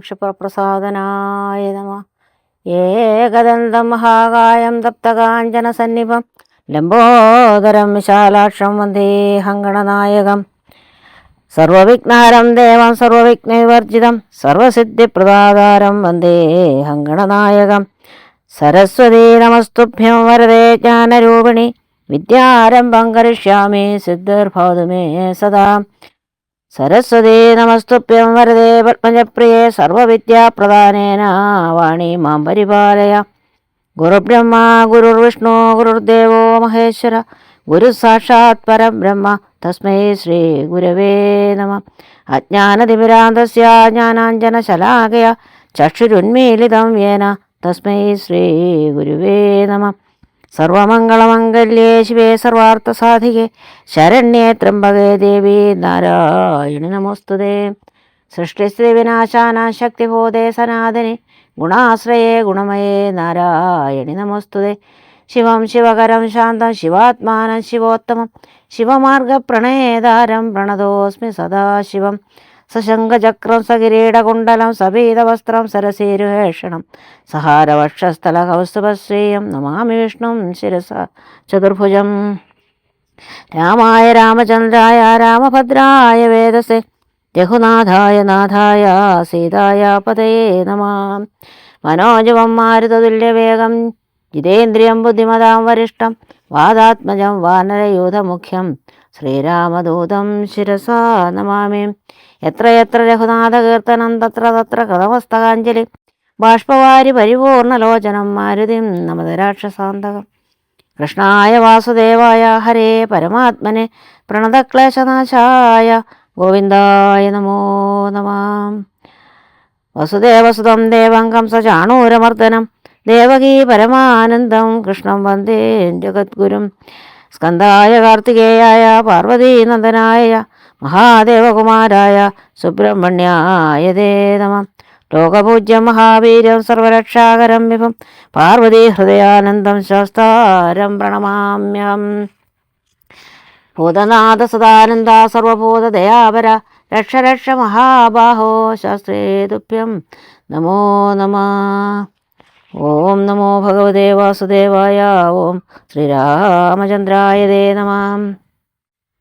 ക്ഷിപ്രപ്രസാദനായ നമ. ഏകദന്തം മഹാകായം തപ്തകാഞ്ചനസന്നിഭം. ലംബോദരം വിശാലാക്ഷം വന്ദേഹം ഗണനായകം സർവവിഘ്നഹരം ദേവം സർവവിഘ്നവിവർജിതം സർവസിദ്ധിപ്രദാതാരം വന്ദേഹം ഗണനായകം സരസ്വതീ നമസ്തുഭ്യം വരദേ ജ്ഞാനരൂപിണി. വിദ്യാരംഭം കരിഷ്യാമി സിദ്ധിർഭവതു മേ സദാ. സരസ്വതീ നമസ്തുഭ്യം വരദേ പത്മജപ്രിയേ സർവവിദ്യാപ്രധാനേന വാണി മാം പരിപാലയ. ഗുരുബ്രഹ്മ ഗുരുർവിഷ്ണു ഗുരുദേവോ മഹേശ്വര ഗുരു സാക്ഷാത് പരബ്രഹ്മ തസ്മൈ ശ്രീ ഗുരവേ നമ. അജ്ഞാനതിമിരാന്തസ്യ ജ്ഞാനാഞ്ജനശലാകയ ചക്ഷുരുന്മീലിതം യേന തസ്മൈ ശ്രീ ഗുരുവേ നമ. സർവമംഗളമംഗല്യേ ശിവേ സർവാർത്ഥസാധികേ. ശരണ്യേ ത്രംബകേ ദേവി നാരായണി നമോസ്തുതേ. സൃഷ്ടിസ്ഥിതി വിനാശാന ശക്തിബോധേ സനാതനെ. ഗുണാശ്രയേ ഗുണമയേ നാരായണി നമോസ്തുതേ. ശിവം ശിവകരം ശാന്തം ശിവാത്മാനം ശിവോത്തമം. ശിവമാർഗ പ്രണയേതാരം പ്രണതോസ്മി സദാശിവം. സശങ്കചക്രം സകിരീടകുണ്ടലം സപീതവസ്ത്രം സരസേരുഹേഷണം സഹാരവക്ഷസ്ഥല കൗസ്തുഭശ്രീയം നമാമി വിഷ്ണു ശിരസ ചതുർഭുജം. രാമായ രാമചന്ദ്രായ രാമഭദ്രായ വേദസേ രഘുനാഥായ നാഥായ സീതായ പതയേ നമാം. മനോജവം മാരുതതുല്യവേഗം ജിതേന്ദ്രിയം ബുദ്ധിമതാം വരിഷ്ടം വാദാത്മജം വാനരയൂഥമുഖ്യം ശ്രീരാമദൂതം ശിരസാ നമാമി. എത്ര എത്ര രഘുനാഥകീർത്തനം തത്ര തത്ര കൃതമസ്തകാഞ്ജലി ബാഷ്പവാരി പരിപൂർണലോചനം മാരുതി നമത രാക്ഷസാന്തകം. കൃഷ്ണായ വാസുദേവായ ഹരേ പരമാത്മനെ പ്രണതക്ലേശനാശായ ഗോവിന്ദായ നമോ നമാം. വസുദേവസുതം ദേവം കംസചാണൂരമർദ്ദനം ദേവകീ പരമാനന്ദം കൃഷ്ണം വന്ദേ ജഗദ്ഗുരും. സ്കന്ധായ കാർത്തികേയായ പാർവതീനന്ദനായ മഹാദേവകുമാരായ സുബ്രഹ്മണ്യായ ദേ ലോകപൂജ്യം മഹാവീര്യം സർവരക്ഷാകരം വിഭം. പാർവതി ഹൃദയാനന്ദം ശാസ്താരം പ്രണമാമ്യം. ഭൂതനാഥ സദാനന്ദ സർവഭൂതദയാപര രക്ഷ രക്ഷ മഹാബാഹോ ശാസ്ത്രേ തുഭ്യം. നമോ നമ. ഓം നമോ ഭഗവതേ വാസുദേവായ. ഓം ശ്രീരാമചന്ദ്രായ ദേ നമ.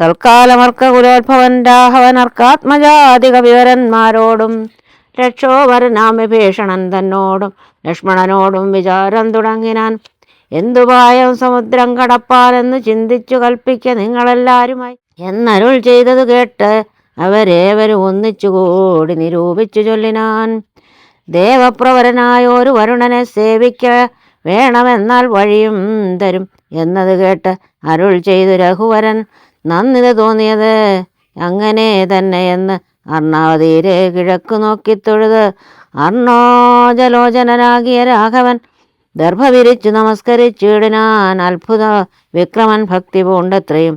തൽക്കാലമർക്ക കുലോത്ഭവൻ രാഘവനർക്കാത്മജാതിക വിവരന്മാരോടും രക്ഷോവരനാമഭീഷണൻ തന്നോടും ലക്ഷ്മണനോടും വിചാരം തുടങ്ങിനാൻ. എന്തുപായം സമുദ്രം കടപ്പാലെന്ന് ചിന്തിച്ചു കൽപ്പിക്ക നിങ്ങളെല്ലാരുമായി. എന്നരുൾ ചെയ്തത് കേട്ട് അവരേവരും ഒന്നിച്ചുകൂടി നിരൂപിച്ചു ചൊല്ലിനാൻ. ദേവപ്രവരനായ ഒരു വരുണനെ സേവിക്ക വേണമെന്നാൽ വഴിയും തരും. എന്നത് കേട്ട് അരുൾ ചെയ്തു രഘുവരൻ നന്ദിത തോന്നിയത്. അങ്ങനെ തന്നെ എന്ന് അർണാവതീരെ കിഴക്ക് നോക്കി തൊഴുത് അർണോജലോചനനാകിയ രാഘവൻ ദർഭവിരിച്ചു നമസ്കരിച്ചിടിനാൻ അത്ഭുത വിക്രമൻ ഭക്തി പൂണ്ടത്രയും.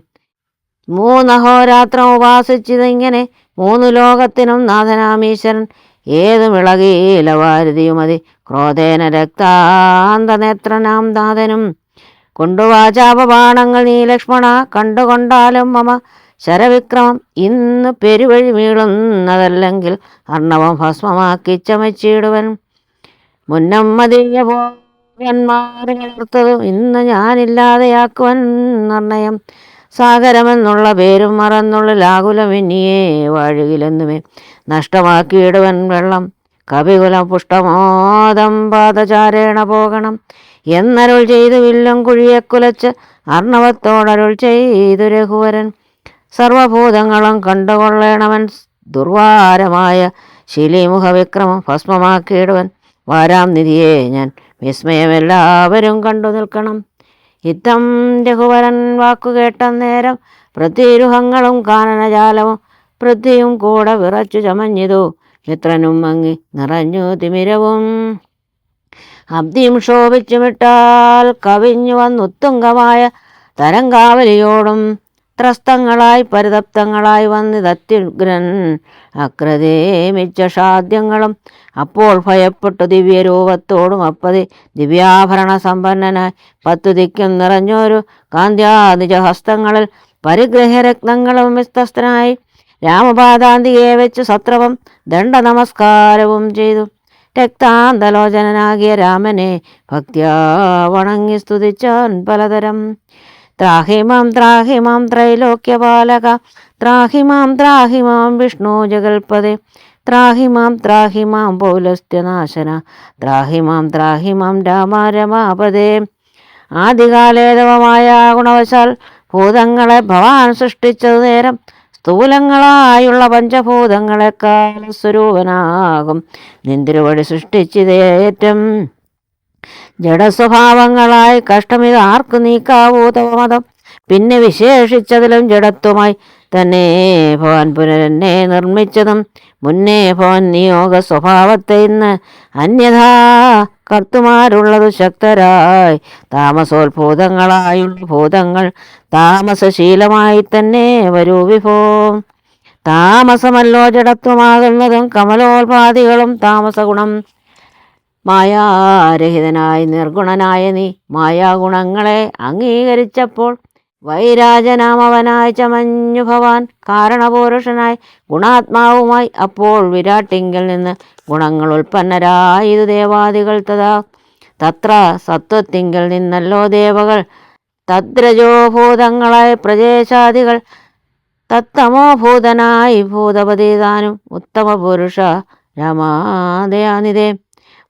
മൂന്നഹോരാത്രം ഉപാസിച്ചതിങ്ങനെ മൂന്നു ലോകത്തിനും നാഥനാമീശ്വരൻ ഏതും ഇളകിയില വാരുതിയുമതി. ക്രോധേന രക്താന്തനേത്രനാം നാഥനും കൊണ്ടുവാചാപബാണങ്ങൾ നീ ലക്ഷ്മണ കണ്ടുകൊണ്ടാലും മമ. ശരവിക്രമം ഇന്ന് പെരുവഴി വീളുന്നതല്ലെങ്കിൽ അർണവം ഭസ്മമാക്കി ചമച്ചിടുവൻ. ദിവ്യഭോന്മാർത്തതും ഇന്ന് ഞാനില്ലാതെയാക്കുവൻ നിർണയം സാഗരമെന്നുള്ള പേരും മറന്നുള്ള ഇനിയേ വാഴുകിലെന്നുമേ. നഷ്ടമാക്കിയിടുവൻ വെള്ളം. കവികുലം പുഷ്ടമോദം പാദചാരേണ പോകണം. എന്നരുൾ ചെയ്തു വില്ലും കുഴിയെ കുലച്ച് അർണവത്തോടരുൾ ചെയ്തു രഘുവരൻ. സർവഭൂതങ്ങളും കണ്ടുകൊള്ളേണവൻ ദുർവാരമായ ശിലിമുഖ വിക്രമം ഭസ്മമാക്കിയിടുവൻ. വാരാം നിധിയെ ഞാൻ വിസ്മയമെല്ലാവരും കണ്ടു നിൽക്കണം. ഇത്തം രഘുവരൻ വാക്കുകേട്ട നേരം പ്രതിരുഹങ്ങളും കാനനജാലവും പൃഥ്വിയും കൂടെ വിറച്ചു ചമഞ്ഞിതു. മിത്രനും മങ്ങി നിറഞ്ഞു തിമിരവും. അബ്ദിയും ശോഭിച്ചുമിട്ടാൽ കവിഞ്ഞു വന്നുത്തുങ്കമായ തരങ്കാവലിയോടും ത്രസ്തങ്ങളായി പരിതപ്തങ്ങളായി വന്നിതത്യുഗ്രൻ അക്രദേമിച്ച ഷാദ്യങ്ങളും അപ്പോൾ ഭയപ്പെട്ടു ദിവ്യരൂപത്തോടും അപ്പതി ദിവ്യാഭരണ സമ്പന്നനായി പത്തു ദിക്കും നിറഞ്ഞൊരു കാന്ത്യാനിജ ഹസ്തങ്ങളിൽ പരിഗ്രഹരത്നങ്ങളും വിസ്തസ്തനായി രാമപാദാന്തിയെ വെച്ച് സത്രവും ദണ്ഡ നമസ്കാരവും ചെയ്തു. രക്താന്തലോചനാകിയ രാമനെ ഭക്തിയാവണങ്ങി സ്തുതിച്ചാൻ പലതരം. ത്രാഹിമാം ത്രാഹിമാം ത്രൈലോക്യപാലക ത്രാഹിമാം ത്രാഹിമാം വിഷ്ണു ജഗൽപദേ ത്രാഹിമാം ത്രാഹിമാം പൗലസ്ത്യനാശന ത്രാഹിമാം ത്രാഹിമാം രാമ രമാപദേ ആദികാലേതവമായ ഗുണവശാൽ ഭൂതങ്ങളെ ഭവാൻ സൃഷ്ടിച്ചതു നേരം സ്ഥൂലങ്ങളായുള്ള പഞ്ചഭൂതങ്ങളെക്കാൾ സ്വരൂപനാകും. നിന്തിരുവടി സൃഷ്ടിച്ചിതേറ്റം ജഡസ്വഭാവങ്ങളായി കഷ്ടമിത് ആർക്ക് നീക്കാവൂ തവമതം പിന്നെ വിശേഷിച്ചതിലും ജഡത്വമായി തന്നെ ഭവാൻ പുനരന്നെ നിർമ്മിച്ചതും. മുന്നേ ഭവൻ നിയോഗ സ്വഭാവത്തെ ഇന്ന് അന്യഥാ കർത്തുമാരുള്ളത് ശക്തരായി. താമസോത്ഭൂതങ്ങളായുള്ള ഭൂതങ്ങൾ താമസശീലമായി തന്നെ വരൂ വിഭോ. താമസമല്ലോ ജഡത്വമാകുന്നതും കമലോത്പാദികളും താമസഗുണം. മായാരഹിതനായി നിർഗുണനായ നീ മായാഗുണങ്ങളെ അംഗീകരിച്ചപ്പോൾ വൈരാജനാമവനായി ചമഞ്ഞു ഭവാൻ കാരണപുരുഷനായി ഗുണാത്മാവുമായി അപ്പോൾ വിരാട്ടിങ്കിൽ നിന്ന് ഗുണങ്ങൾ ഉൽപ്പന്നരായത് ദേവാദികൾ തഥാ. തത്ര സത്വത്തിങ്കിൽ നിന്നല്ലോ ദേവകൾ തദ്രജോഭൂതങ്ങളായ പ്രജേശാദികൾ തത്തമോഭൂതനായി ഭൂതപതിതാനും ഉത്തമ ഉത്തമപുരുഷ രമാദയാനിതേ.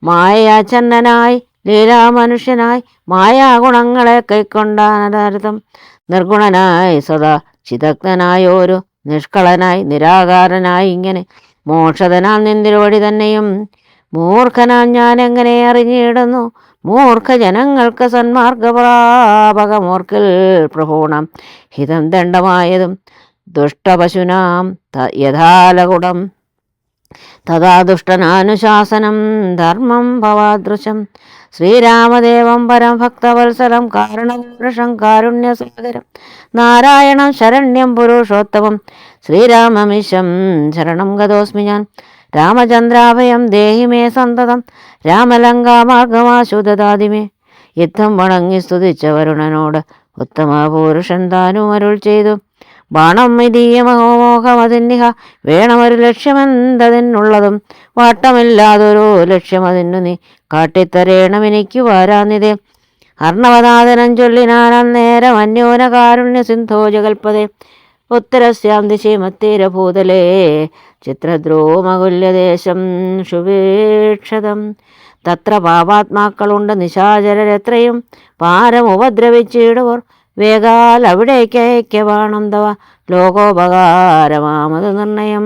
മായയാച്ഛന്നനായി ലീലാമനുഷ്യനായി മായാഗുണങ്ങളെ കൈക്കൊണ്ടാനതാരതം. നിർഗുണനായി സദാ ചിതഗ്നായോരു നിഷ്കളനായി നിരാകാരനായി ഇങ്ങനെ മോക്ഷതനാൽ നിന്തിരുവടി തന്നെയും മൂർഖനാൽ ഞാൻ എങ്ങനെ അറിഞ്ഞിടുന്നു? മൂർഖ ജനങ്ങൾക്ക് സന്മാർഗപ്രാപകമൂർക്കിൽ പ്രഭൂണം ഹിതം ദണ്ഡമായതും ദുഷ്ടപശുനാം യഥാലകുടം തഥാ ദുഷ്ടനാനുശാസനം ധർമ്മം ഭവാദൃശം ശ്രീരാമദേവം പരം ഭക്തവത്സരം കാരണപുരുഷം കാരുണ്യസാഗരം നാരായണം ശരണ്യം പുരുഷോത്തമം ശ്രീരാമമിശം ശരണം ഗതോസ്മി ഞാൻ. രാമചന്ദ്രാഭയം ദേഹി മേ സന്തതം രാമലങ്കാമാർഗമാശുദാതിമേ യുദ്ധം വണങ്ങി സ്തുതിച്ച വരുണനോട് ഉത്തമ പുരുഷൻ താനും അരുൾ ചെയ്തു. ബാണം മതീയമോഹമതിന്നിഹ വേണമൊരു ലക്ഷ്യമെന്തതിനുള്ളതും വാട്ടമില്ലാതൊരു ലക്ഷ്യമതിനു നീ കാട്ടിത്തരേണം എനിക്ക് വരാനിതേ. അർണവനാഥനം ചൊല്ലിനാൻ അന്നേരം അന്യോന കാരുണ്യ സിന്ധോ ജഗൽപതേ. ഉത്തരസ്യാം ദിശീമത്തീരഭൂതലേ ചിത്രദ്രോമകുല്യദേശം ശുഭീക്ഷതം തത്ര പാപാത്മാക്കളുണ്ട് നിശാചരരെത്രയും പാരം ഉപദ്രവിച്ചിടുവർ വേഗാൽ അവിടേക്ക് അയക്കവാണം തവ ലോകോപകാരമാമത് നിർണയം.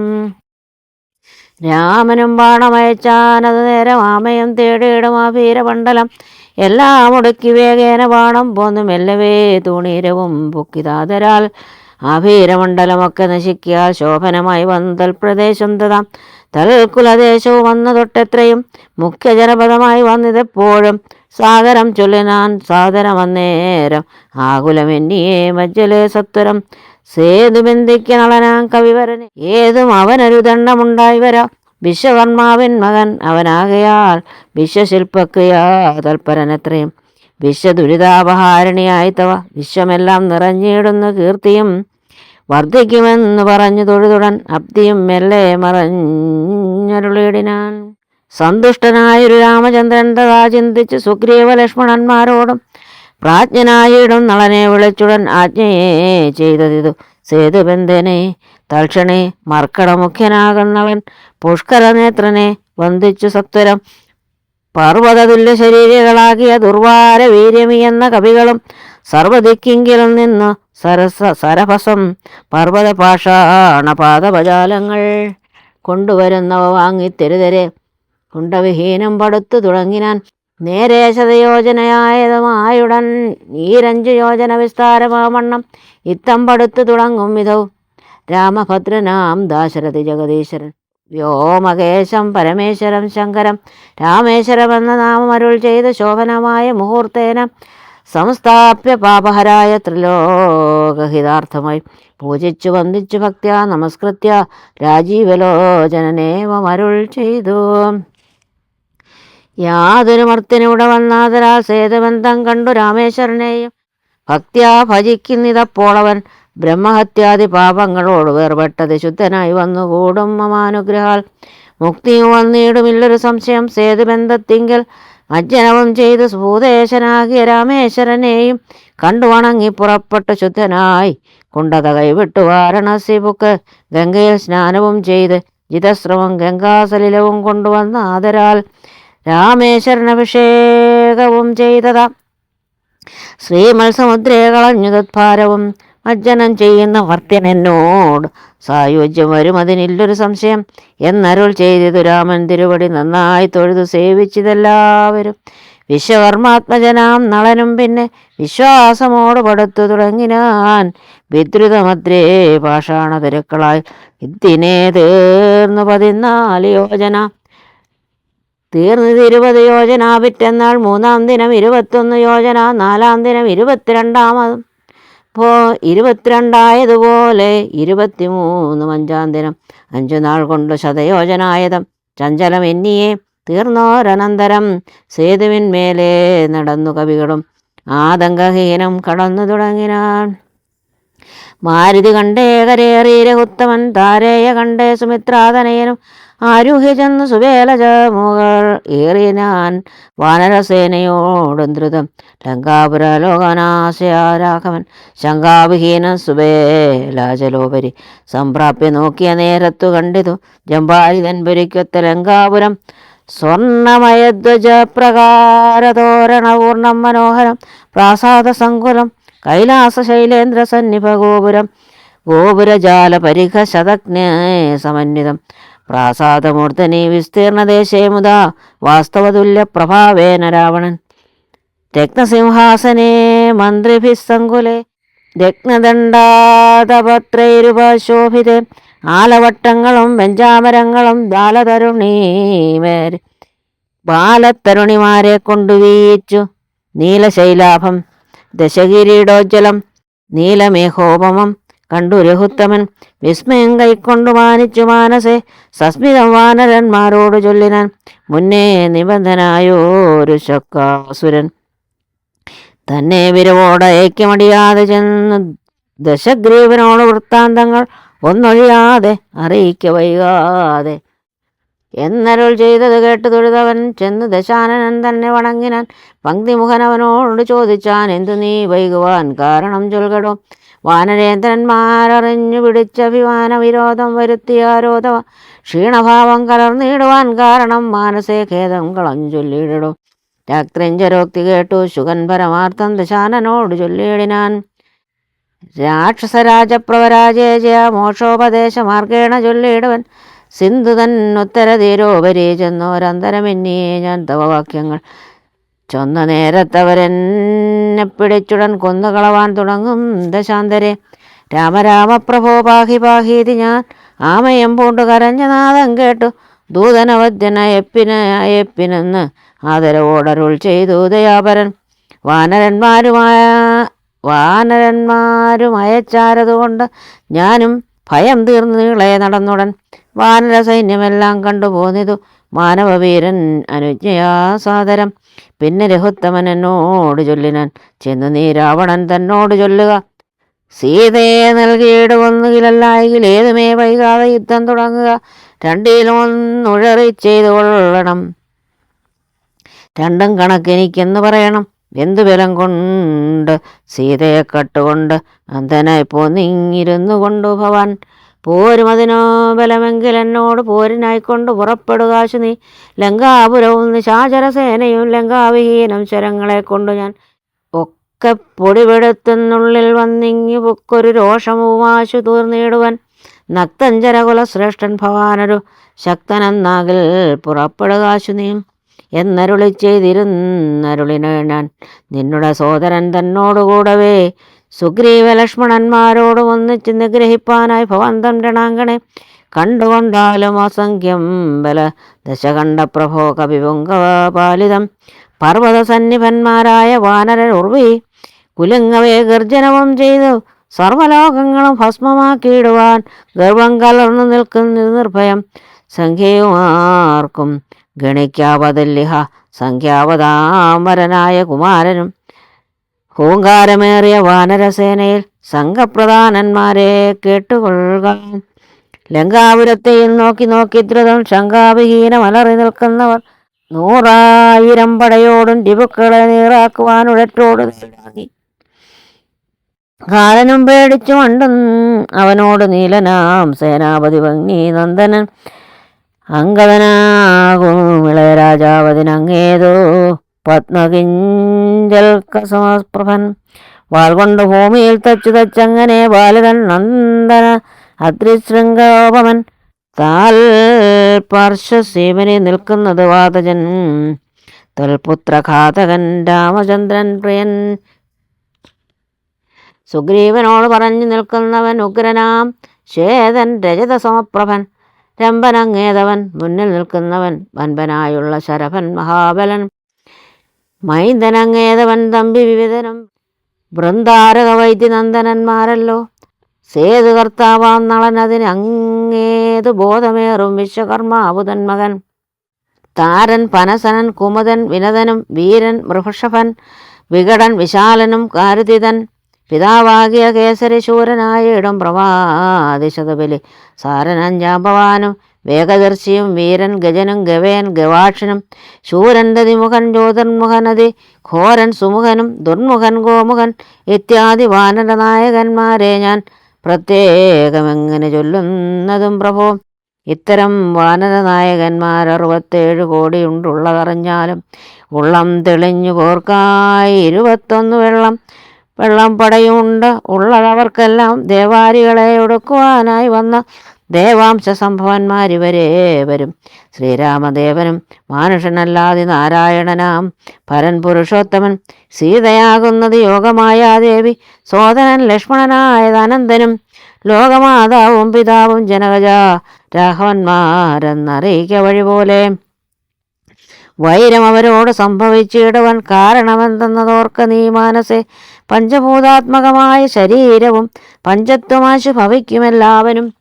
രാമനും ബാണമയച്ചാനത് നേരം ആമയം തേടിയിടും ആ വീരമണ്ഡലം. എല്ലാം ഒടുക്കി വേഗേന ബാണം പോന്നു മെല്ലവേ തൂണീരവും പൊക്കിതാതരാൽ. ആ വീരമണ്ഡലമൊക്കെ നശിക്കിയാൽ ശോഭനമായി വന്തൽ പ്രദേശം തതാം തൽക്കുലദേശവും വന്നു തൊട്ടെത്രയും മുഖ്യ ജനപദമായി വന്നിതെപ്പോഴും സാഗരം ചൊല്ലിനാൻ സാദരം അന്നേരം ആകുലമെന്നിയേ മജ്ജലേ സത്വരം. സേതു ബന്ധിക്ക് നളനാം കവിവരന്. ഏതും അവനൊരു ദണ്ഡമുണ്ടായി വരാം. വിശ്വകർമാവിൻ മകൻ അവനാകയാൽ വിശ്വശില്പക്രിയാ തൽപരനത്രയും. വിശ്വദുരിതാപഹാരണിയായി തവ. വിശ്വമെല്ലാം നിറഞ്ഞിടുന്ന കീർത്തിയും വർദ്ധിക്കുമെന്ന് പറഞ്ഞു തൊഴുതുടൻ. അബ്ദിയും മെല്ലെ മറഞ്ഞരുളിടിനാൻ സന്തുഷ്ടനായൊരു രാമചന്ദ്രൻ തഥാ ചിന്തിച്ച് സുഗ്രീവ ലക്ഷ്മണന്മാരോടും പ്രാജ്ഞനായിടും നളനെ വിളിച്ചുടൻ ആജ്ഞയെ ചെയ്തതിതു. സേതുബന്ധനെ തൽക്ഷണേ മർക്കടമുഖ്യനാകുന്നവൻ പുഷ്കരനേത്രനെ വന്ദിച്ചു സത്വരം. പർവതതുല്യ ശരീരകളാകിയ ദുർവാര വീര്യമി എന്ന കവികളും സർവദിക്കിങ്കിലും നിന്ന് സരസ സരഭസം പർവത പാഷാണപാദപജാലങ്ങൾ കൊണ്ടുവരുന്നവ വാങ്ങി തെരുതെരെ. കുണ്ടവിഹീനം പടുത്തു തുടങ്ങിനാൻ നേരെ ശതയോജനയായതുമായുടൻ ഈരഞ്ചു യോജന വിസ്താരമാവണ്ണം ഇത്തം പടുത്തു തുടങ്ങും വിധവും രാമഭദ്രനാം ദാശരഥി ജഗദീശ്വരൻ വ്യോമകേശം പരമേശ്വരം ശങ്കരം രാമേശ്വരമെന്ന നാമം അരുൾ ചെയ്ത് ശോഭനമായ മുഹൂർത്തേന സംസ്ഥാപ്യ പാപഹരായ ത്രിലോകഹിതാർത്ഥമായി പൂജിച്ചു വന്ദിച്ചു ഭക്ത്യ നമസ്കൃത്യ രാജീവലോചനനേവം അരുൾ ചെയ്തു. യാതൊരു മർത്തിനിവിടെ വന്നാതരാ. സേതുബന്ധം കണ്ടു രാമേശ്വരനെയും. ഭക്ത്യാ ഭജിക്കുന്നിതപ്പോളവൻ ബ്രഹ്മഹത്യാദി പാപങ്ങളോട് വേർപെട്ടത് ശുദ്ധനായി വന്നുകൂടും മമാനുഗ്രഹാൽ. മുക്തിയും വന്നിടുമില്ലൊരു സംശയം സേതുബന്ധത്തിങ്കൽ അജ്ജനവും ചെയ്ത് ഭൂദേശനാകിയ രാമേശ്വരനെയും കണ്ടു വണങ്ങി പുറപ്പെട്ടു ശുദ്ധനായി. കുണ്ടത കൈവിട്ടു വാരണസി പുക്ക് ഗംഗയിൽ സ്നാനവും ചെയ്ത് ജിതശ്രമം ഗംഗാസലിലവും കൊണ്ടുവന്ന ആദരാൽ രാമേശ്വരനഭിഷേകവും ചെയ്തതാ. ശ്രീമത്സമുദ്രേ കളഞ്ഞു തത്ഭാരവും മജ്ജനം ചെയ്യുന്ന വർത്യൻ എന്നോട് സായുജ്യം വരും അതിനില്ലൊരു സംശയം. എന്നരുൾ ചെയ്തു രാമൻ തിരുവടി നന്നായി തൊഴുതു സേവിച്ചതെല്ലാവരും. വിശ്വകർമാത്മജനാം നളനും പിന്നെ വിശ്വാസമോട് പടുത്തു തുടങ്ങിനാൻ വിദ്രുതമദ്രേ പാഷാണ തിരുക്കളായി. ഇതിനെ തീർന്നു പതിനാല് യോജന. തീർന്നത് ഇരുപത് യോജന പിറ്റെന്നാൾ മൂന്നാം ദിനം ഇരുപത്തൊന്ന് യോജന നാലാം ദിനം ഇരുപത്തിരണ്ടാമതും. പോ ഇരുപത്തിരണ്ടായതുപോലെ ഇരുപത്തിമൂന്ന് അഞ്ചാം ദിനം അഞ്ചു നാൾ കൊണ്ട് ശതയോജനായതം. ചഞ്ചലം എന്നിയെ തീർന്നോരനന്തരം സേതുവിന്മേലെ നടന്നു കവികളും. ആതങ്കഹീനം കടന്നു തുടങ്ങിനാൻ മാരുതി കണ്ടേ കരേറിയരഹുത്തമൻ താരേയ കണ്ടേ സുമിത്രാതനയനും. ആരുഹ്യ ചെന്ന് സുവേലജ മുകൾ ഏറിനാൻ വാനരസേനയോടും ദ്രുതം. ലങ്കാപുര ലോകനാശയാരാഘവൻ ശങ്കാവിഹീന സുവേലാജലോപരി. സംപ്രാപ്യ നോക്കിയ നേരത്തു കണ്ടിതു ജമ്പാരിതൻ പുരിക്കൊത്ത ലങ്കാപുരം. സ്വർണമയധ്വജ പ്രകാരതോരണപൂർണം മനോഹരം. പ്രാസാദ സങ്കുലം കൈലാസ ശൈലേന്ദ്ര സന്നിഭ ഗോപുരം ഗോപുരജാല പരിഘ ശതജ്ഞ സമന്വിതം. പ്രാസാദമൂർധനി വിസ്തീർണദേശേ മുതാ വാസ്തവതുല്യ പ്രഭാവേന രാവണൻ. രത്നസിംഹാസനേ മന്ത്രിഭിः സങ്കുലേ രത്നദണ്ഡാതപത്രൈരുപശോഭിതേ ആലവട്ടങ്ങളും വെഞ്ചാമരങ്ങളും ബാലതരുണീമേർ ബാലത്തരുണിമാരെ കൊണ്ടു വീച്ചു നീലശൈലാഭം ദശകിരീടോജ്ജലം നീലമേഘോപമം കണ്ടു രഹുത്തമൻ വിസ്മയം കൈക്കൊണ്ടു മാനിച്ചു മാനസെ സസ്മിതം വാനരന്മാരോട് ചൊല്ലിനാൻ. മുന്നേ നിബന്ധനായോരു ശക്കാസുരൻ. തന്നെ വിരവോടെ മടിയാതെ ചെന്ന് ദശഗ്രീവനോട് വൃത്താന്തങ്ങൾ ഒന്നൊഴിയാതെ അറിയിക്ക വൈകാതെ. എന്നരുൾ ചെയ്തത് കേട്ട് തൊഴുതവൻ ചെന്ന് ദശാനനൻ തന്നെ വണങ്ങിനാൻ. പങ്ക്തിമുഖൻ അവനോട് ചോദിച്ചാൻ എന്തു നീ വൈകുവാൻ? കാരണം ചൊൽകടോ? വാനരേന്ദ്രന്മാരറിഞ്ഞു പിടിച്ച അഭിമാന വിരോധം വരുത്തിയാരോധ ക്ഷീണഭാവം കലർന്നിടുവാൻ കാരണം മാനസേ ഖേദം കളഞ്ഞു ചൊല്ലിയിടോ. രാത്രിഞ്ചരോക്തി കേട്ടു ശുഗൻ പരമാർത്ഥം ദശാനനോട് ചൊല്ലിയിടിനാൻ. രാക്ഷസരാജപ്രവരാജയ ജയ മോക്ഷോപദേശ മാർഗേണ ചൊല്ലിയിടുവൻ. സിന്ധു തന്നുത്തര തീരോപരി ഞാൻ തവ വാക്യങ്ങൾ ചൊന്ന നേരത്തവരെന്നെ പിടിച്ചുടൻ കൊന്നുകളവാൻ തുടങ്ങും ദശാന്തരെ. രാമരാമ പ്രഭോ പാഹി പാഹീതി ഞാൻ. ആമയം പൂണ്ടു കരഞ്ഞ നാദം കേട്ടു. ദൂതനവദ്യനയപ്പിന് എപ്പിനെന്ന് ആദരവോടരുൾ ചെയ്തു ദയാപരൻ. വാനരന്മാരുമായ വാനരന്മാരും അയച്ചാരതുകൊണ്ട് ഞാനും ഭയം തീർന്നു നീളെ നടന്നുടൻ. വാനര സൈന്യമെല്ലാം കണ്ടു പോന്നിതു മാനവവീരൻ അനുജ്ഞയാ സാദരം പിന്നെ രഹുത്തമൻ എന്നോട് ചൊല്ലിനാൻ ചെന്നു നീ രാവണൻ തന്നോട് ചൊല്ലുക. സീതയെ നൽകിയിടുവൊന്നുകിലല്ലായെങ്കിൽ ഏതുമേ വൈകാതെ യുദ്ധം തുടങ്ങുക. രണ്ടിലൊന്നുഴറി ചെയ്തു കൊള്ളണം. രണ്ടും കണക്കെനിക്കെന്ന് പറയണം. എന്തു ബലം കൊണ്ട് സീതയെ കട്ടുകൊണ്ട് അന്ധനായി പോന്നിങ്ങിരുന്നു കൊണ്ടു ഭവാൻ. പോരും അതിനോ ബലമെങ്കിൽ എന്നോട് പോരിനായിക്കൊണ്ട് പുറപ്പെടുകാശു നീ ലങ്കാപുരവും നിശാചരസേനയും ലങ്കാവിഹീനം ശരങ്ങളെ കൊണ്ടു ഞാൻ ഒക്കെ പൊടിപെടുത്തുന്നുള്ളിൽ വന്നിങ്ങി പൊക്കൊരു രോഷമുമാശു തീർന്നിടുവൻ. നക്തഞ്ചരകുല ശ്രേഷ്ഠൻ ഭവാനൊരു ശക്തനെന്നാകിൽ പുറപ്പെടുകാശു നീ എന്നരുളി ചെയ്തിരുന്നരുളിനെ ഞാൻ. നിന്നുടെ സോദരൻ തന്നോടുകൂടവേ സുഗ്രീവ ലക്ഷ്മണന്മാരോട് ഒന്നിച്ച് നിഗ്രഹിപ്പാനായി ഭവന്തം രണാങ്കണെ കണ്ടുകൊണ്ടാലും അസംഖ്യം ബല. ദശകണ്ഠപ്രഭോ പർവത സന്നിഭന്മാരായ വാനരർ ഉർവി കുലുങ്ങവേ ഗർജനവും ചെയ്തു സർവലോകങ്ങളും ഭസ്മമാക്കിയിടുവാൻ ഗർവം കലർന്നു നിൽക്കുന്ന നിർഭയം. സംഖ്യയുമാർക്കും ഗണിക്കാവതല്ലിഹ. സംഖ്യാവതാമരനായ കുമാരനും ഹൂങ്കാരമേറിയ വാനരസേനയിൽ സംഘപ്രധാനന്മാരെ കേട്ടുകൊള്ളുക. ലങ്കാപുരത്തെയും നോക്കി നോക്കി ദ്രുതം ശങ്കാവിഹീനമലറി നിൽക്കുന്നവർ നൂറായിരം പടയോടും ടിബുക്കളെ നീറാക്കുവാൻ ഉഴറ്റോട് നീങ്ങി കാലനും പേടിച്ചു മണ്ടും അവനോട് നീലനാം സേനാപതി ഭംഗി നന്ദനൻ. അങ്കദനാകും ഇളയരാജാവതിനങ്ങേതോ പത്മകിഞ്ചൽക്ക കസമസ്പ്രഭൻ വാൾ കൊണ്ട് ഭൂമിയിൽ തച്ചു തച്ചങ്ങനെ ബാലിതൻ നന്ദന അത്രിശൃംഗോപമൻ താൽ പാർശ്വസീമനെ നിൽക്കുന്നത് വാതജൻ. തൽപുത്രഘാതകൻ രാമചന്ദ്രൻ പ്രിയൻ. സുഗ്രീവനോട് പറഞ്ഞു നിൽക്കുന്നവൻ ഉഗ്രനാം. ശ്വേതൻ രജത സമപ്രഭൻ. രംഭനങ്ങേതവൻ മുന്നിൽ നിൽക്കുന്നവൻ വൻപനായുള്ള ശരഭൻ മഹാബലൻ. മൈന്ദനങ്ങേതവൻ തമ്പി വിവിധനം വൃന്ദാരക വൈദ്യനന്ദനന്മാരല്ലോ സേതുകർത്താവാം നളൻ അതിന് ബോധമേറും വിശ്വകർമാവുതൻ മകൻ. താരൻ പനസനൻ കുമുദൻ വിനതനും വീരൻ മൃഷഭൻ വികടൻ വിശാലനും കാരുതിതൻ. പിതാവാകിയ കേസരി ശൂരനായ ഇടം പ്രവാദിശതബലി. സാരനൻ ജാമ്പവാനും വേഗദർശിയും വീരൻ ഗജനും ഗവേൻ ഗവാക്ഷനും ശൂരൻ ദതിമുഖൻ ജ്യോതിർമുഖനതി ഘോരൻ സുമുഖനും ദുർമുഖൻ ഗോമുഖൻ ഇത്യാദി വാനരനായകന്മാരെ ഞാൻ പ്രത്യേകമെങ്ങനെ ചൊല്ലുന്നതും പ്രഭോ? ഇത്തരം വാനരനായകന്മാർ അറുപത്തേഴ് കോടി കോടിയുണ്ടുള്ളതറിഞ്ഞാലും ഉള്ളം തെളിഞ്ഞു കോർക്കായി ഇരുപത്തൊന്ന് വെള്ളം വെള്ളം പടയുണ്ട്. ഉള്ളതവർക്കെല്ലാം ദേവാരികളെ ഒടുക്കുവാനായി വന്ന ദേവാംശ സംഭവന്മാരിവരേവരും ശ്രീരാമദേവനും മാനുഷനല്ലാതി നാരായണനാം. പരൻ പുരുഷോത്തമൻ സീതയാകുന്നത് യോഗമായാദേവി സോദനൻ ലക്ഷ്മണനായത് അനന്തനും. ലോകമാതാവും പിതാവും ജനകജ രാഘവന്മാരെന്നറിയിക്ക വഴി പോലെ. വൈരം അവരോട് സംഭവിച്ചിടുവൻ കാരണമെന്തെന്നതോർക്ക നീ മാനസെ. പഞ്ചഭൂതാത്മകമായ ശരീരവും പഞ്ചത്വമാശു ഭവിക്കുമെല്ലാവനും.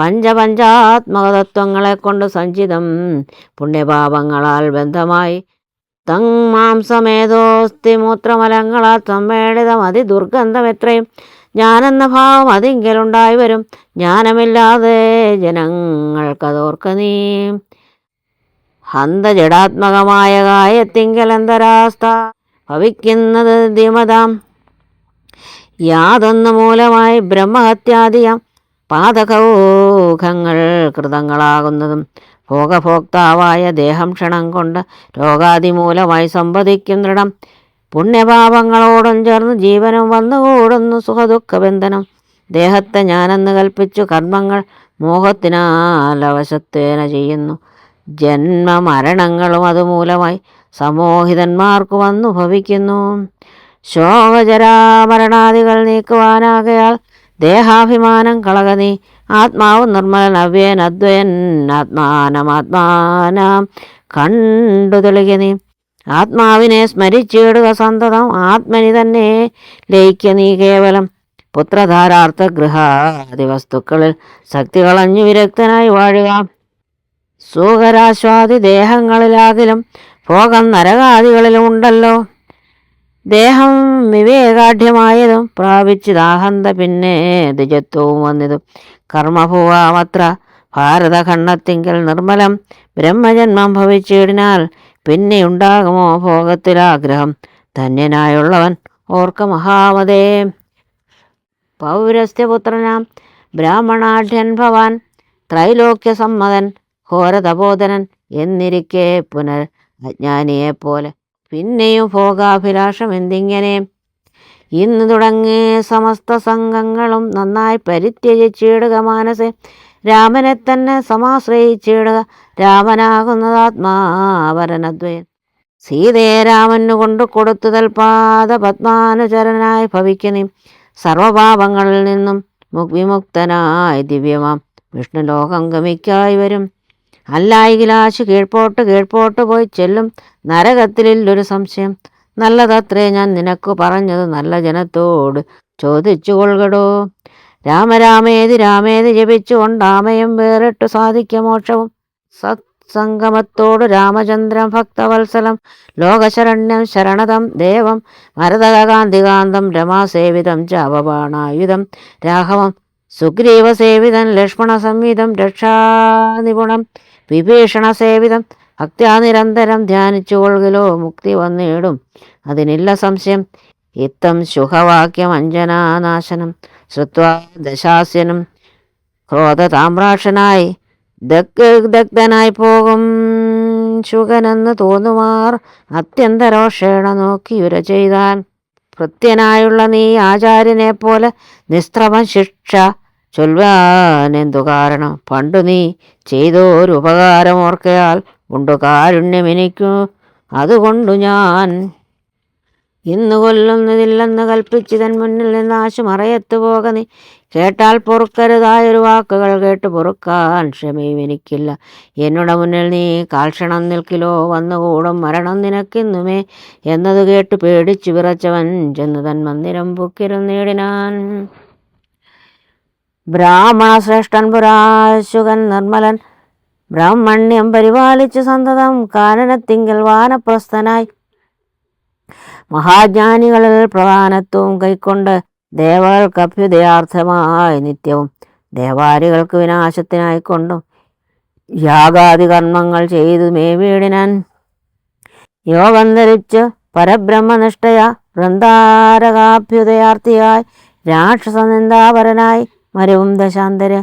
പഞ്ചപഞ്ചാത്മകതത്വങ്ങളെ കൊണ്ട് സഞ്ചിതം പുണ്യപാപങ്ങളാൽ ബന്ധമായി. തങ് മാംസമേതോസ്തി മൂത്രമലങ്ങളാൽ സമ്മേളിതം അതിദുർഗന്ധം എത്രയും. ഞാനെന്ന ഭാവം അതിങ്കലുണ്ടായി വരും. ജ്ഞാനമില്ലാതെ ജനങ്ങൾക്കതോർക്ക നീ ഹന്തജടാത്മകമായ കായത്തിങ്കലന്തരാസ്ഥ ഭവിക്കുന്നത് ധിമതാം. യാതൊന്നു മൂലമായി ബ്രഹ്മഹത്യാദിയാം പാതകൗഖങ്ങൾ കൃതങ്ങളാകുന്നതും ഭോഗഭോക്താവായ ദേഹം ക്ഷണം കൊണ്ട് രോഗാതിമൂലമായി സംവദിക്കുന്നിടം പുണ്യപാപങ്ങളോടും ചേർന്ന് ജീവനും വന്നുകൂടുന്നു സുഖദുഃഖബന്ധനം. ദേഹത്തെ ഞാനെന്ന് കൽപ്പിച്ചു കർമ്മങ്ങൾ മോഹത്തിനാൽ അവശത്വേന ചെയ്യുന്നു. ജന്മമരണങ്ങളും അതുമൂലമായി സമോഹിതന്മാർക്ക് വന്നു ഭവിക്കുന്നു ശോകജരാമരണാദികൾ നീക്കുവാനാകയാൽ ദേഹാഭിമാനം കളകനി. ആത്മാവ് നിർമ്മലൻ അവ്യൻ അദ്വയൻ ആത്മാനമാത്മാനാം കണ്ടു തെളികനി. ആത്മാവിനെ സ്മരിച്ചിടുക സന്തതം ആത്മനി തന്നെ ലയിക്ക നീ കേവലം. പുത്രധാരാർത്ഥ ഗൃഹാദി വസ്തുക്കളിൽ ശക്തി കളഞ്ഞു വിരക്തനായി വാഴുക. സുഖരാശ്വാദി ദേഹങ്ങളിലാകിലും ഭോഗം നരകാദികളിലും ഉണ്ടല്ലോ. ദേഹം വിവേകാഢ്യമായതും പ്രാപിച്ചിതാഹന്ത പിന്നെ ദ്വിജത്വവും വന്നതും. കർമ്മഭൂവാമത്ര ഭാരതഖണ്ഡത്തിങ്കിൽ നിർമ്മലം ബ്രഹ്മജന്മം ഭവിച്ചിടിനാൽ പിന്നെ ഉണ്ടാകുമോ ഭോഗത്തിലാഗ്രഹം? ധന്യനായുള്ളവൻ ഓർക്ക മഹാമതേ. പൗരസ്ത്യപുത്രനാം ബ്രാഹ്മണാഢ്യൻ ഭവാൻ ത്രൈലോക്യസമ്മതൻ ഘോരതബോധനൻ എന്നിരിക്കെ പുനർ അജ്ഞാനിയെപ്പോലെ പിന്നെയും ഭോഗാഭിലാഷം എന്തിങ്ങനെ? ഇന്ന് തുടങ്ങി സമസ്ത സംഘങ്ങളും നന്നായി പരിത്യജിച്ചിടുക മാനസെ. രാമനെ തന്നെ സമാശ്രയിച്ചിടുക. രാമനാകുന്നത് ആത്മാവരനദ്വയൻ സീതയെ രാമനു കൊണ്ടു കൊടുത്തു തൽപാത പത്മാനുചരനായി ഭവിക്കുന്നേ. സർവപാപങ്ങളിൽ നിന്നും മുക് വിമുക്തനായി ദിവ്യമാം. വിഷ്ണു ലോകം ഗമിക്കായി വരും. അല്ലായികിലാശു കീഴ്പോട്ട് കീഴ്പോട്ട് പോയി ചെല്ലും. നരകത്തിലില്ലൊരു സംശയം. നല്ലതത്രേ ഞാൻ നിനക്ക് പറഞ്ഞത് നല്ല ജനത്തോട് ചോദിച്ചു കൊള്ളുകടോ രാമരാമേതി രാമേതി ജപിച്ചുകൊണ്ടാമയം വേറിട്ടു സാധിക്ക മോക്ഷവും. സത്സംഗമത്തോട് രാമചന്ദ്രൻ ഭക്തവത്സലം. ലോകശരണ്യം ശരണതം ദേവം. മരതകാന്തികാന്തം രമാസേവിതം ചാപബാണായുധം രാഘവം സുഗ്രീവസേവിതം ലക്ഷ്മണ സംവിധം രക്ഷാനിപുണം. വിഭീഷണ സേവിതം ഭക്ത്യാ നിരന്തരം ധ്യാനിച്ചു കൊള്ളുകലോ മുക്തി വന്നിടും. അതിനില്ല സംശയം. ഇത്തം ശുഭവാക്യം അഞ്ജനാനാശനം ശ്രുത്വാ ദശാസ്യനും. ക്രോധതാമ്രാക്ഷനായി ദഗ് ദഗ്ധനായി പോകും. ശുഖനെന്ന് തോന്നുമാർ അത്യന്തരോഷേണ നോക്കി ഉര ചെയ്താൻ. ഭൃത്യനായുള്ള നീ ആചാര്യനെ പോലെ നിസ്ത്രമ ശിക്ഷ ചൊൽവാനെന്തു കാരണം? പണ്ടു നീ ചെയ്തോരു ഉപകാരം ഓർക്കയാൽ ഉണ്ടു കാരുണ്യം എനിക്കു അതുകൊണ്ടു ഞാൻ ഇന്ന് കൊല്ലുന്നതില്ലെന്ന് കൽപ്പിച്ചിതൻ മുന്നിൽ നിന്ന് ആശു മറയത്തു പോക നീ. കേട്ടാൽ പൊറുക്കരുതായൊരു വാക്കുകൾ കേട്ട് പൊറുക്കാൻ ക്ഷമയും എനിക്കില്ല എന്നുടെ മുന്നിൽ നീ കാൽക്ഷണം നിൽക്കിലോ? വന്നുകൂടും മരണം നിനക്കിന്നുമേ? എന്നത് കേട്ട് പേടിച്ചു വിറച്ചവൻ ചെന്ന് തൻ മന്ദിരം പൊക്കിരുന്നേടിനാൻ. ബ്രാഹ്മണ ശ്രേഷ്ഠൻ പുരാശുകൻ നിർമ്മലൻ ബ്രാഹ്മണ്യം പരിപാലിച്ച് സന്തതം കാനനത്തിങ്കൽ വാനപ്രസ്ഥനായി. മഹാജ്ഞാനികളിൽ പ്രധാനത്വവും കൈക്കൊണ്ട് ദേവകൾക്ക് അഭ്യുദയാർത്ഥമായി നിത്യവും ദേവാരികൾക്ക് വിനാശത്തിനായിക്കൊണ്ടും യാഗാദി കർമ്മങ്ങൾ ചെയ്തു മേവീടിനാൻ. യോഗം ധരിച്ച് പരബ്രഹ്മനിഷ്ഠയ വൃന്ദാരകാഭ്യുദയാർത്ഥിയായി രാക്ഷസ നിന്ദാപരനായി മരവും ദശാന്തര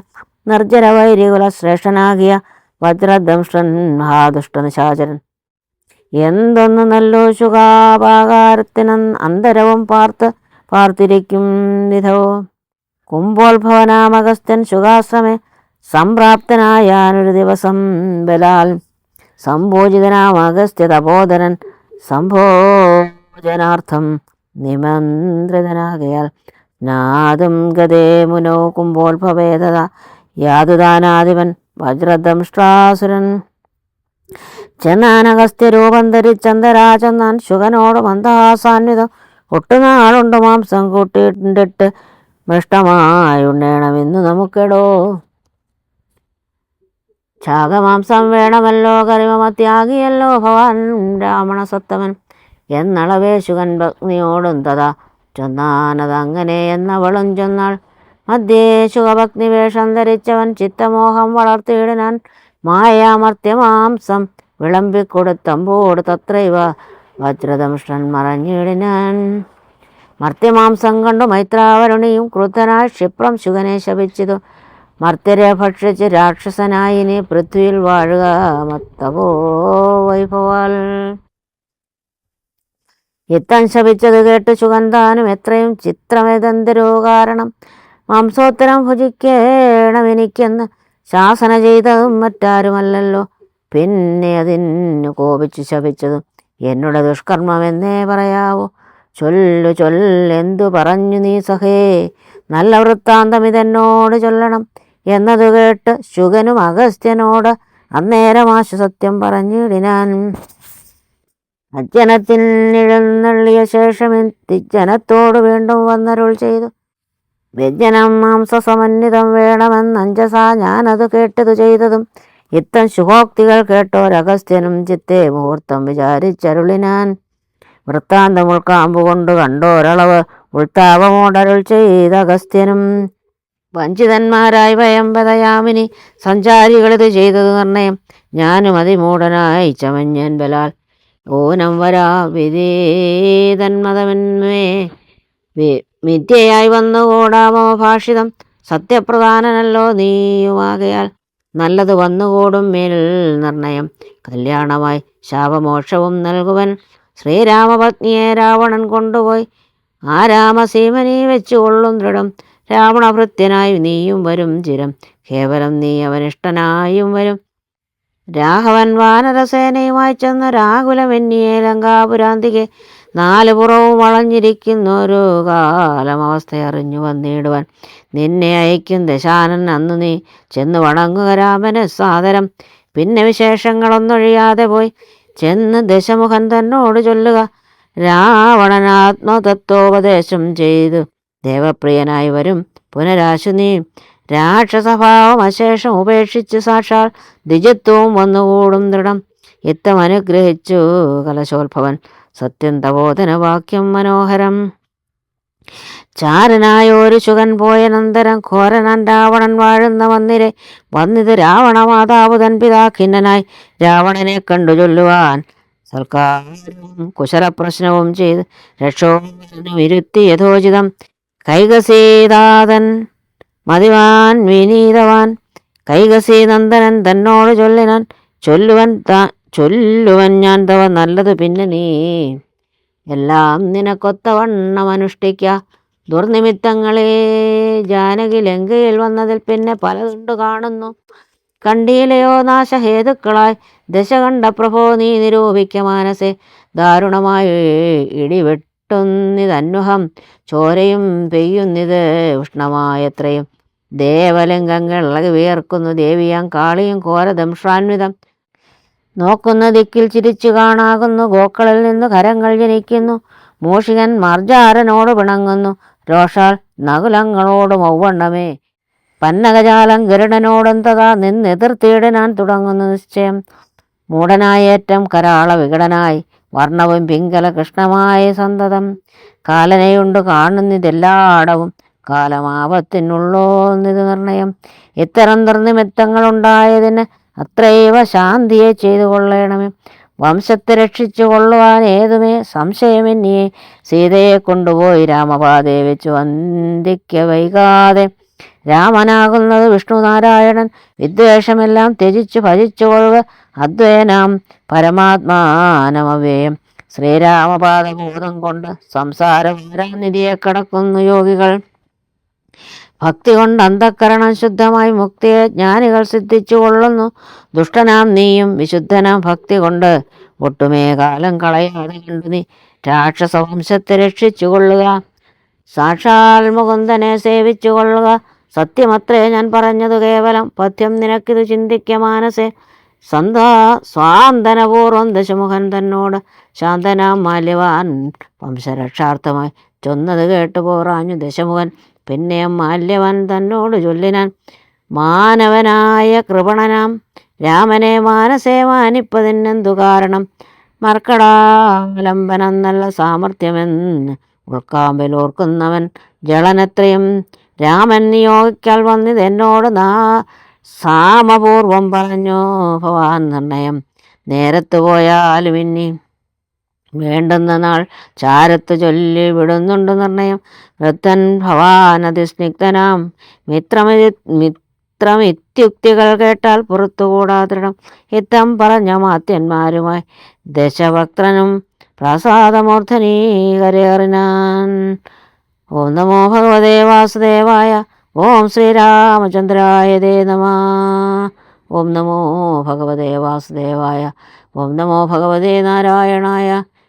നിർജര വൈരികുല ശ്രേഷ്ഠനാകിയ വജ്രദംഷ്ടൻ മഹാദുഷ്ടനിശാചരൻ എന്തൊന്ന് നല്ലോ ശുഖാപാകാരത്തിന് അന്തരവും പാർത്ത് പാർത്തിരിക്കും വിധവോ കുംഭോത്ഭവനാമകസ്ഥൻ ശുഖാശ്രമേ സംപ്രാപ്തനായാനൊരു ദിവസം ബലാൽ സംഭോജിതനാമകസ്ഥ്യ തപോധനൻ സംഭോജനാർത്ഥം നിമന്ത്രിതനാകയാൽ നാദം ഗതേ മുനോ ഭവേദത. യാതുദാനാധിപൻ വജ്രദംഷ്ട്രാസുരൻ ചെന്നാനഗസ്ത്യരൂപം രൂപം ധരിച്ചന്തരാചെന്നാൻ ശുഖനോട് മന്ദഹാസാന്വിതം. ഒട്ടുനാളുണ്ട് മാംസം കൂട്ടിയിട്ടിട്ട് മൃഷ്ടമായുണ്ണേണമെന്ന് നമുക്കെടോ. ശാഖമാംസം വേണമല്ലോ കരിമമത്യാഗിയല്ലോ ഭവാൻ രാവണ സത്തമൻ എന്നളവേ ശുഖൻ ഭഗ്നിയോടും തഥാ ചൊന്നാനതങ്ങനെ എന്നവളും ചൊന്നാൾ. മധ്യേ ശുഖഭഗ്നി വേഷം ധരിച്ചവൻ ചിത്തമോഹം വളർത്തിയിടനാൻ മായാമർത്യമാംസം വിളമ്പിക്കൊടുത്തമ്പോട് തത്രൈവ വജ്രദംഷ്ടൻ മറഞ്ഞിടിനാൻ. മർത്യമാംസം കണ്ടു മൈത്രാവരുണിയും ക്രുദ്ധനായി ക്ഷിപ്രം ശുഗനെ ശപിച്ചതു. മർത്യരെ ഭക്ഷിച്ച് രാക്ഷസനായിനി പൃഥ്വിയിൽ വാഴുക മത്തവോ വൈഭവാൽ. ഇത്തം ശപിച്ചത് കേട്ട് ശുഗന്ധാനും എത്രയും ചിത്രമേതന്തരോ കാരണം മാംസോത്തരം ഭുജിക്കേണം എനിക്കെന്ന് ശാസന ചെയ്തതും മറ്റാരുമല്ലല്ലോ. പിന്നെ അതിന് കോപിച്ച് ശപിച്ചതും എന്നോട് ദുഷ്കർമ്മമെന്നേ പറയാവോ. ചൊല്ലു ചൊല്ലെന്തു പറഞ്ഞു നീ സഹേ? നല്ല വൃത്താന്തം ഇതെന്നോട് ചൊല്ലണം. എന്നത് കേട്ട് ശുഗനും അഗസ്ത്യനോട് അന്നേരം ആശു സത്യം പറഞ്ഞിടിനാൻ. അജ്ജനത്തിൽ നിഴന്നള്ളിയ ശേഷം തിജ്ജനത്തോട് വീണ്ടും വന്നരുൾ ചെയ്തു? വ്യജ്ജനം മാംസസമന്വിതം വേണമെന്ന് അഞ്ചസ ഞാനത് കേട്ടതു ചെയ്തതും ഇത്തം ശുഭോക്തികൾ കേട്ടോരഗസ്ത്യനും ചിത്തെ മുഹൂർത്തം വിചാരിച്ചരുളിനാൻ. വൃത്താന്തം ഉൾക്കാമ്പ് കൊണ്ട് കണ്ടോരളവ് ഉൾത്താപമോടരുൾ ചെയ്ത അഗസ്ത്യനും വഞ്ചിതന്മാരായി വയമ്പതയാമിനി സഞ്ചാരികളിത് ചെയ്തത് നിർണയം. ഞാനും അതിമൂഢനായി ചമഞ്ഞൻ ബലാൽ ഊനം വരാ വിധേതന്മതമെന്മേ മിഥ്യയായി വന്നുകൂടാമോ ഭാഷിതം? സത്യപ്രധാനനല്ലോ നീയുമാകയാൽ. നല്ലത് വന്നുകൂടും മേൽ നിർണയം. കല്യാണമായി ശാപമോക്ഷവും നൽകുവൻ ശ്രീരാമപത്നിയെ രാവണൻ കൊണ്ടുപോയി. ആ രാമസീമനെ വെച്ചുകൊള്ളും ദൃഢം. രാവണഭൃത്യനായി നീയും വരും ചിരം. കേവലം നീ അവനിഷ്ടനായും വരും. രാഘവൻ വാനരസേനയുമായി ചെന്ന് രാകുലമെന്നിയെ ലങ്കാപുരാന്തികെ നാല് പുറവും വളഞ്ഞിരിക്കുന്നൊരു കാലം അവസ്ഥയറിഞ്ഞു വന്നിടുവാൻ. നിന്നെ അയക്കും ദശാനൻ അന്ന് നീ ചെന്ന് വണങ്ങുക രാമന് സാദരം. പിന്നെ വിശേഷങ്ങളൊന്നൊഴിയാതെ പോയി ചെന്ന് ദശമുഖൻ തന്നോട് ചൊല്ലുക. രാവണൻ ആത്മതത്വോപദേശം ചെയ്തു. ദേവപ്രിയനായി വരും പുനരാശു നീ രാക്ഷസഭാവം അശേഷം ഉപേക്ഷിച്ച് സാക്ഷാൽ ദ്വിജത്വവും വന്നുകൂടും ദൃഢം. ഇത്തം അനുഗ്രഹിച്ചു കലശോത്ഭവൻ. സത്യം തപോധന വാക്യം മനോഹരം. ചാരനായ ഒരു ശുകൻ പോയനന്തരം ഘോരനൻ രാവണൻ വാഴുന്ന വന്നിരെ വന്നിത് രാവണ മാതാവ് തൻ പിതാ ഖിന്നനായി രാവണനെ കണ്ടു ചൊല്ലുവാൻ. സൽക്കാരവും കുശലപ്രശ്നവും ചെയ്ത് രക്ഷോ ഇരുത്തി യഥോചിതം കൈകസീതാതൻ മതിവാൻ വിനീതവാൻ. കൈകസി നന്ദനൻ തന്നോട് ചൊല്ലിനാൻ. ചൊല്ലുവൻ താ ചൊല്ലുവൻ ഞാൻ തവ നല്ലത് പിന്നെ നീ. എല്ലാം നിനക്കൊത്തവണ്ണം അനുഷ്ഠിക്ക. ദുർനിമിത്തങ്ങളെ ജാനകി ലങ്കയിൽ വന്നതിൽ പിന്നെ പലതുണ്ട് കാണുന്നു. കണ്ടിയിലെയോ നാശഹേതുക്കളായി. ദശ കണ്ട പ്രഭോ നീ നിരൂപിക്ക മാനസെ. ദാരുണമായി ഇടിവെട്ടുന്നിതന്വഹം ചോരയും പെയ്യുന്നിത് ഉഷ്ണമായത്രയും. ദേവലിംഗങ്ങൾ ഇളകി വിയർക്കുന്നു ദേവിയാം കാളിയും ഘോരദംഷ്ടാന്വിതം നോക്കുന്ന ദിക്കിൽ ചിരിച്ചു കാണാകുന്നു ഗോക്കളിൽ നിന്ന് കരങ്ങൾ ജനിക്കുന്നു. മൂഷികൻ മർജാരനോട് പിണങ്ങുന്നു രോഷാൽ നകുലങ്ങളോട് മൗവണ്ണമേ പന്നകജാലം ഗരുഡനോടും തഥാ നിന്നെതിർത്തിയിടാൻ തുടങ്ങുന്നു നിശ്ചയം. മൂടനായേറ്റം കരാള വികടനായി വർണവും പിങ്കല കൃഷ്ണമായ സന്തതം. കാലനയുണ്ട് കാണുന്നിതെല്ലാടവും. കാലമാപത്തിനുള്ളോന്നിത് നിർണയം. ഇത്തരം നിർനിമിത്തങ്ങളുണ്ടായതിന് അത്രൈവ ശാന്തിയെ ചെയ്തു കൊള്ളണമേ. വംശത്തെ രക്ഷിച്ചു കൊള്ളുവാൻ ഏതുമേ സംശയമെന്നിയെ സീതയെ കൊണ്ടുപോയി രാമപാതയെ വെച്ചു വന്ദിക്ക വൈകാതെ. രാമനാകുന്നത് വിഷ്ണുനാരായണൻ. വിദ്വേഷമെല്ലാം ത്യജിച്ചു ഭജിച്ചു കൊള്ളുക അദ്വയനാം പരമാത്മാനമവ്യയം ശ്രീരാമപാദബോധം കൊണ്ട് സംസാരം വരാനിധിയെ കടക്കുന്നു യോഗികൾ. ഭക്തി കൊണ്ട് അന്ധക്കരണം ശുദ്ധമായി മുക്തിയെ ജ്ഞാനികൾ സിദ്ധിച്ചു കൊള്ളുന്നു ദുഷ്ടനാം നീയും വിശുദ്ധനാം ഭക്തി കൊണ്ട് ഒട്ടുമേ കാലം കളയാതെ കണ്ടു നീ. രാക്ഷസവംശത്തെ രക്ഷിച്ചു കൊള്ളുക സാക്ഷാൽ മുകുന്ദനെ സേവിച്ചു കൊള്ളുക സത്യമത്രേ ഞാൻ പറഞ്ഞതു കേവലം പഥ്യം. നിനക്കിത് ചിന്തിക്ക മാനസേ. സന്താ സ്വാന്തനപൂർവം ദശമുഖൻ തന്നോട് ശാന്തനാം മാല്യവാൻ വംശരക്ഷാർത്ഥമായി ചൊന്നത് കേട്ടു പോറാഞ്ഞു ദശമുഖൻ. പിന്നെ മാല്യവൻ തന്നോട് ചൊല്ലിനാൻ മാനവനായ കൃപണനാം രാമനെ മാനസേ മാനിപ്പതിനെന്തു കാരണം? മർക്കടാലംബനം നല്ല സാമർഥ്യമെന്ന് ഉൾക്കാമ്പിൽ ഓർക്കുന്നവൻ ജളനത്രയും. രാമൻ നിയോഗിക്കാൽ വന്നിത് എന്നോട് നാ സാമപൂർവം പറഞ്ഞു ഭവാൻ നിർണയം. നേരത്തു പോയാലും ഇനി വേണ്ടുന്ന നാൾ ചാരത്ത് ചൊല്ലി വിടുന്നുണ്ട് നിർണയം. വൃദ്ധൻ ഭവാനതിസ്നിഗ്ധനാം മിത്രമി മിത്രമിത്യുക്തികൾ കേട്ടാൽ പുറത്തുകൂടാതിടം ഇത്തം പറഞ്ഞ മാത്യന്മാരുമായി ദശഭക്തനും പ്രസാദമൂർധനീകരേറിനാൻ ഓം നമോ ഭഗവതേ വാസുദേവായ. ഓം ശ്രീരാമചന്ദ്രായ ദേ നമ. ഓം നമോ ഭഗവതേ വാസുദേവായ. ഓം നമോ ഭഗവതേ നാരായണായ.